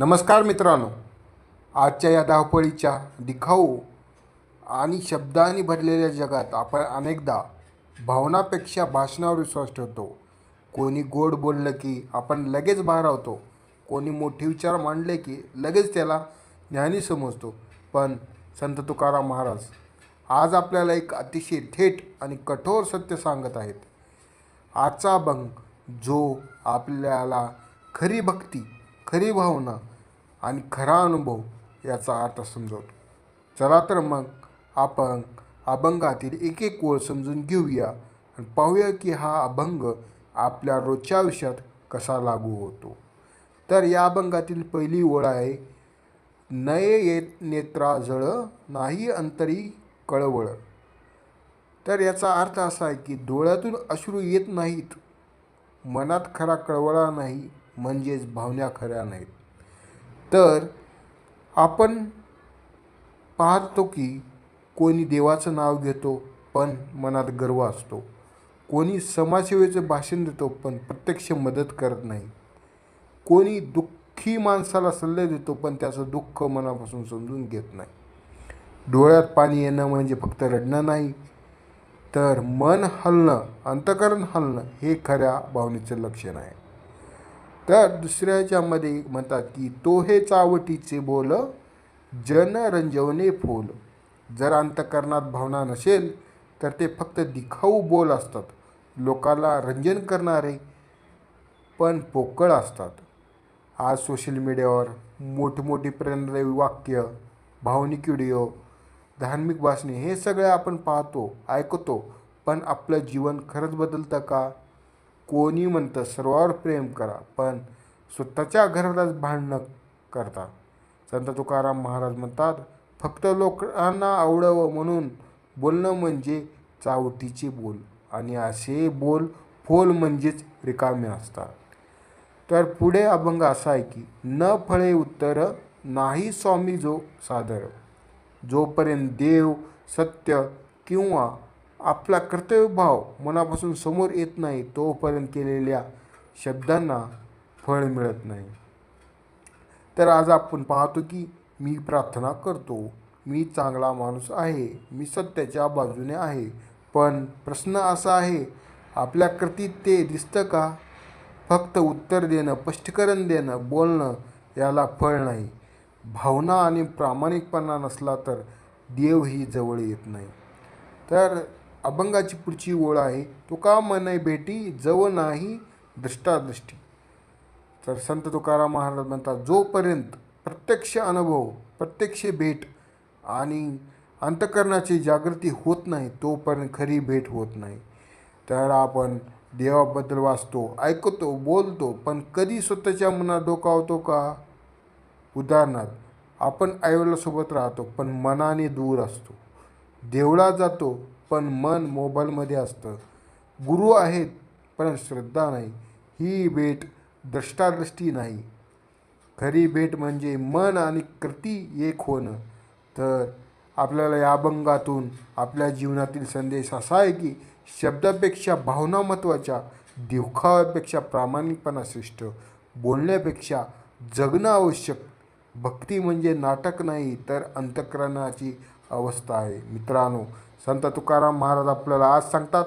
नमस्कार मित्रांनो. आजच्या या धावपळीच्या दिखाऊ आणि शब्दांनी भरलेल्या जगात आपण अनेकदा भावनापेक्षा भाषणावर विश्वास ठेवतो. कोणी गोड बोललं की आपण लगेच भारावतो. कोणी मोठे विचार मांडले की लगेच त्याला ज्ञानी समजतो. पण संत तुकाराम महाराज आज आपल्याला एक अतिशय थेट आणि कठोर सत्य सांगत आहेत. आजचा अभंग जो आपल्याला खरी भक्ती खरी भावना आणि खरा अनुभव याचा अर्थ समजवतो. चला तर मग आपण अभंगातील एक एक ओळ समजून घेऊया आणि पाहूया की हा अभंग आपल्या रोजच्या आयुष्यात कसा लागू होतो. तर या अभंगातील पहिली ओळ आहे नये येत नेत्रा जळ नाही अंतरी कळवळ. तर याचा अर्थ असा आहे की डोळ्यातून अश्रू येत नाहीत मनात खरा कळवळा नाही म्हणजेच भावना खऱ्या नाहीत. तर आपण पाहतो की कोणी देवाचं नाव घेतो पण मनात गर्व असतो. कोणी समाजसेवेचं भाषण देतो पण प्रत्यक्ष मदत करत नाही. कोणी दुःखी माणसाला सल्ले देतो पण त्याचं दुःख मनापासून समजून घेत नाही. डोळ्यात पाणी येणं म्हणजे फक्त रडणं नाही. तर मन हलणं अंतकरण हलणं हे खऱ्या भावनेचं लक्षण आहे. तर दुसऱ्या दुसऱ्याच्यामध्ये म्हणतात की तो हे चावटीचे बोल जन रंजवणे फूल. जर अंतकरणात भावना नसेल तर ते फक्त दिखाऊ बोल असतात. लोकाला रंजन करणारे पण पोकळ असतात. आज सोशल मीडियावर मोठमोठी प्रेरणादायी वाक्य भावनिक व्हिडिओ धार्मिक भाषणे हे सगळे आपण पाहतो ऐकतो पण आपलं जीवन खरंच बदलतं का? कोणी म्हणतं सर्वावर प्रेम करा पण स्वतःच्या घरालाच भांडणं करता. संत तुकाराम महाराज म्हणतात फक्त लोकांना आवडावं म्हणून बोलणं म्हणजे चावटीचे बोल आणि असे बोल फोल म्हणजेच रिकामे असतात. तर पुढे अभंग असा आहे की न फळे उत्तर नाही स्वामी जो सादर. जोपर्यंत देव सत्य किंवा आपला कर्तव्यभाव मनापासून समोर येत नाही तोपर्यंत केलेल्या शब्दांना फळ मिळत नाही. तर आज आपण पाहतो की मी प्रार्थना करतो मी चांगला माणूस आहे मी सत्याच्या बाजूने आहे पण प्रश्न असा आहे आपल्या कृतीत ते दिसतं का? फक्त उत्तर देणं स्पष्टीकरण देणं बोलणं याला फळ नाही. भावना आणि प्रामाणिकपणा नसला तर देवही जवळ येत नाही. तर अभंगाची पुढची ओळ आहे. तुका मन भेटी जव नाही दृष्टादृष्टी. तर संत तुकाराम महाराज म्हणतात जोपर्यंत प्रत्यक्ष अनुभव प्रत्यक्ष भेट आणि अंतकरणाची जागृती होत नाही तोपर्यंत खरी भेट होत नाही. तर आपण देवाबद्दल वाचतो ऐकतो बोलतो पण कधी स्वतःच्या मनात डोकावतो का? उदाहरणार्थ आपण आईवडिलासोबत राहतो पण मनाने दूर असतो. देवळात जातो पण मन मोबाईलमध्ये असतं. गुरु आहेत पण श्रद्धा नाही. ही भेट द्रष्टादृष्टी नाही. खरी भेट म्हणजे मन आणि कृती एक होणं. तर आपल्याला या अभंगातून आपल्या जीवनातील संदेश असा आहे की शब्दापेक्षा भावना महत्त्वाच्या दिवखाव्यापेक्षा प्रामाणिकपणा श्रेष्ठ बोलण्यापेक्षा जगणं आवश्यक भक्ती म्हणजे नाटक नाही तर अंतकरणाची अवस्था आहे. मित्रांनो संत तुकाराम महाराज आपल्याला आज सांगतात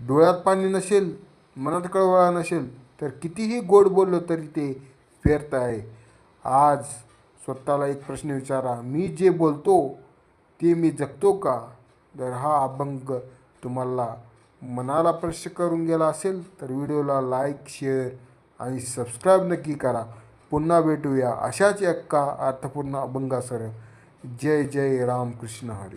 डोळ्यात पाणी नसेल मनात कळवळा नसेल तर कितीही गोड बोललं तरी ते व्यर्थ आहे. आज स्वतःला एक प्रश्न विचारा मी जे बोलतो ते मी जगतो का? जर हा अभंग तुम्हाला मनाला प्रश्न करून गेला असेल तर व्हिडिओला लाईक शेअर आणि सबस्क्राईब नक्की करा. पुन्हा भेटूया अशाच एका अर्थपूर्ण अभंगासह. जय जय रामकृष्ण हरी.